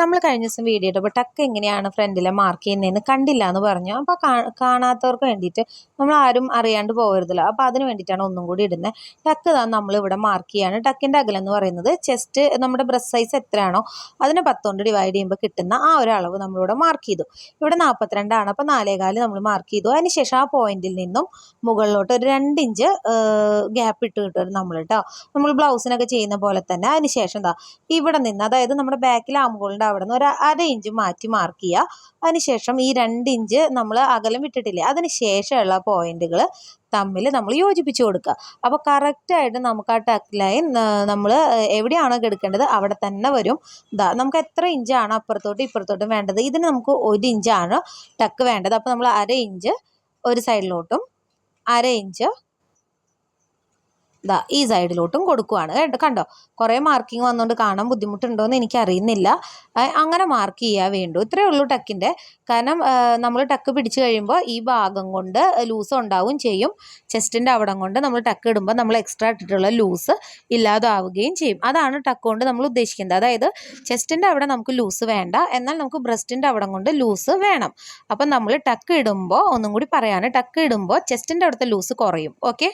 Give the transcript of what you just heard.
നമ്മൾ കഴിഞ്ഞ ദിവസം വീഡിയോ ഇട്ടപ്പോൾ ടക്ക് എങ്ങനെയാണ് ഫ്രണ്ടിലെ മാർക്ക് ചെയ്യുന്നതെന്ന് കണ്ടില്ല എന്ന് പറഞ്ഞു. അപ്പോൾ കാണാത്തവർക്ക് വേണ്ടിയിട്ട് നമ്മൾ ആരും അറിയാണ്ട് പോകരുതല്ലോ അപ്പോൾ അതിന് വേണ്ടിയിട്ടാണ് ഒന്നും കൂടി ഇടുന്നത് ടക്ക് താ നമ്മൾ ഇവിടെ മാർക്ക് ചെയ്യാണ്. ടക്കിന്റെ അകലം എന്ന് പറയുന്നത് ചെസ്റ്റ് നമ്മുടെ ബ്രസ് സൈസ് എത്രയാണോ അതിനെ പത്തുകൊണ്ട് ഡിവൈഡ് ചെയ്യുമ്പോൾ കിട്ടുന്ന ആ ഒരു അളവ് നമ്മളിവിടെ മാർക്ക് ചെയ്തു. ഇവിടെ നാൽപ്പത്തിരണ്ടാണ് അപ്പോൾ നാലേകാൽ നമ്മൾ മാർക്ക് ചെയ്തു. അതിനുശേഷം ആ പോയിന്റിൽ നിന്നും മുകളിലോട്ട് ഒരു രണ്ട് ഇഞ്ച് ഗ്യാപ്പ് ഇട്ട് കിട്ടും നമ്മൾ കേട്ടോ നമ്മൾ ബ്ലൗസിനൊക്കെ ചെയ്യുന്ന പോലെ തന്നെ. അതിനുശേഷം എന്താ ഇവിടെ നിന്ന് അതായത് നമ്മുടെ ബാക്കിൽ ആമുകളുടെ അവിടെ നിന്ന് ഒരു അര ഇഞ്ച് മാറ്റി മാർക്ക് ചെയ്യുക. അതിനുശേഷം ഈ രണ്ട് ഇഞ്ച് നമ്മൾ അകലം വിട്ടിട്ടില്ലേ അതിന് ശേഷമുള്ള പോയിന്റുകൾ തമ്മിൽ നമ്മൾ യോജിപ്പിച്ച് കൊടുക്കുക. അപ്പോൾ കറക്റ്റായിട്ട് നമുക്ക് ആ ടക്ക് ലൈൻ നമ്മൾ എവിടെയാണോ എടുക്കേണ്ടത് അവിടെ തന്നെ വരും. ഇതാ നമുക്ക് എത്ര ഇഞ്ചാണ് അപ്പുറത്തോട്ടും ഇപ്പുറത്തോട്ടും വേണ്ടത്. ഇതിന് നമുക്ക് ഒരു ഇഞ്ചാണ് ടക്ക് വേണ്ടത്. അപ്പോൾ നമ്മൾ അര ഇഞ്ച് ഒരു സൈഡിലോട്ടും അര ഇഞ്ച് ഇതാ ഈ സൈഡിലോട്ടും കൊടുക്കുവാണ്. കേട്ടോ കണ്ടോ? കുറേ മാർക്കിംഗ് വന്നുകൊണ്ട് കാണാൻ ബുദ്ധിമുട്ടുണ്ടോ എന്ന് എനിക്കറിയുന്നില്ല അങ്ങനെ മാർക്ക് ചെയ്യാൻ വേണ്ടു. ഇത്രയേ ഉള്ളൂ ടക്കിന്റെ കാരണം നമ്മൾ ടക്ക് പിടിച്ചു കഴിയുമ്പോൾ ഈ ഭാഗം കൊണ്ട് ലൂസ് ഉണ്ടാവുകയും ചെയ്യും. ചെസ്റ്റിന്റെ അവിടം കൊണ്ട് നമ്മൾ ടക്ക് ഇടുമ്പോൾ നമ്മൾ എക്സ്ട്രാ ഇട്ടിട്ടുള്ള ലൂസ് ഇല്ലാതാവുകയും ചെയ്യും. അതാണ് ടക്ക് കൊണ്ട് നമ്മൾ ഉദ്ദേശിക്കുന്നത്. അതായത് ചെസ്റ്റിന്റെ അവിടെ നമുക്ക് ലൂസ് വേണ്ട. എന്നാൽ നമുക്ക് ബ്രസ്റ്റിന്റെ അവിടം കൊണ്ട് ലൂസ് വേണം. അപ്പം നമ്മൾ ടക്ക് ഇടുമ്പോൾ ഒന്നും കൂടി പറയാണ് ടക്ക് ഇടുമ്പോൾ ചെസ്റ്റിന്റെ അവിടുത്തെ ലൂസ് കുറയും. ഓക്കെ?